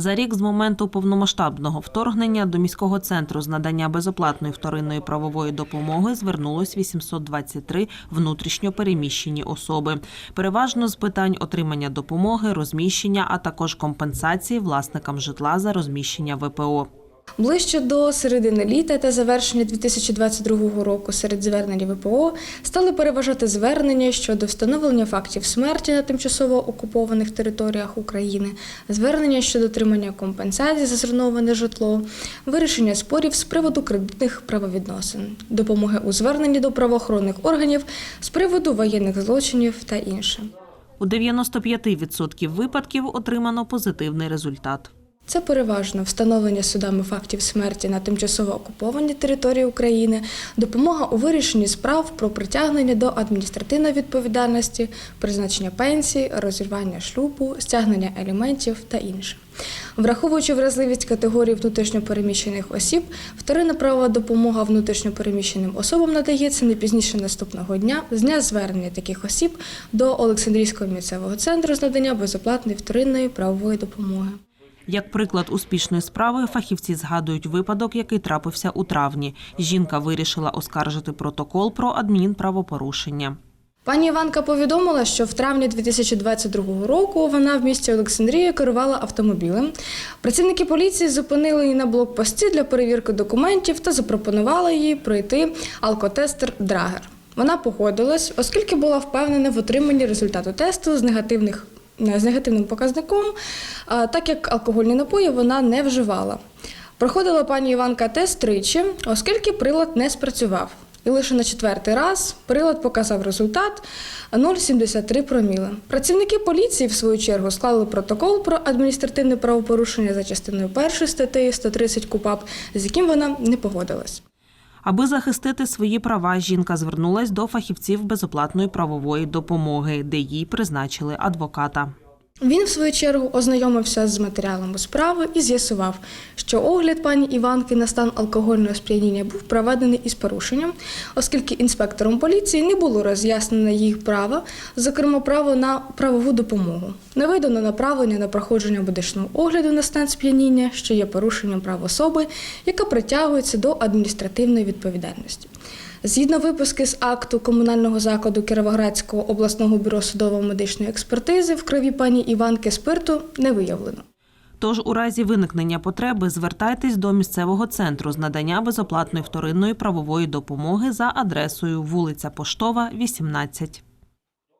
За рік з моменту повномасштабного вторгнення до міського центру з надання безоплатної вторинної правової допомоги звернулось 823 внутрішньо переміщені особи. Переважно з питань отримання допомоги, розміщення, а також компенсації власникам житла за розміщення ВПО. Ближче до середини літа та завершення 2022 року серед звернень ВПО стали переважати звернення щодо встановлення фактів смерті на тимчасово окупованих територіях України, звернення щодо отримання компенсацій за зруйноване житло, вирішення спорів з приводу кредитних правовідносин, допомоги у зверненні до правоохоронних органів з приводу воєнних злочинів та інше. У 95% випадків отримано позитивний результат. Це переважно встановлення судами фактів смерті на тимчасово окупованій території України, допомога у вирішенні справ про притягнення до адміністративної відповідальності, призначення пенсії, розірвання шлюбу, стягнення аліментів та інше. Враховуючи вразливість категорії внутрішньопереміщених осіб, вторинна правова допомога внутрішньопереміщеним особам надається не пізніше наступного дня з дня звернення таких осіб до Олександрійського місцевого центру з надання безоплатної вторинної правової допомоги. Як приклад успішної справи, фахівці згадують випадок, який трапився у травні. Жінка вирішила оскаржити протокол про адмінправопорушення. Пані Іванка повідомила, що в травні 2022 року вона в місті Олександрія керувала автомобілем. Працівники поліції зупинили її на блокпості для перевірки документів та запропонували їй пройти алкотестер Драгер. Вона погодилась, оскільки була впевнена в отриманні результату тесту з негативних з негативним показником, а, так як алкогольні напої вона не вживала. Проходила пані Іванка тест тричі, оскільки прилад не спрацював. І лише на четвертий раз прилад показав результат 0,73 проміли. Працівники поліції, в свою чергу, склали протокол про адміністративне правопорушення за частиною першої статті 130 КУПАП, з яким вона не погодилась. Аби захистити свої права, жінка звернулась до фахівців безоплатної правової допомоги, де їй призначили адвоката. Він, в свою чергу, ознайомився з матеріалами справи і з'ясував, що огляд пані Іванки на стан алкогольного сп'яніння був проведений із порушенням, оскільки інспектором поліції не було роз'яснено їх права, зокрема право на правову допомогу. Не видано направлення на проходження медичного огляду на стан сп'яніння, що є порушенням прав особи, яка притягується до адміністративної відповідальності. Згідно виписки з акту комунального закладу Кіровоградського обласного бюро судово-медичної експертизи в крові пані Іванки спирту не виявлено. Тож у разі виникнення потреби звертайтесь до місцевого центру з надання безоплатної вторинної правової допомоги за адресою вулиця Поштова, 18.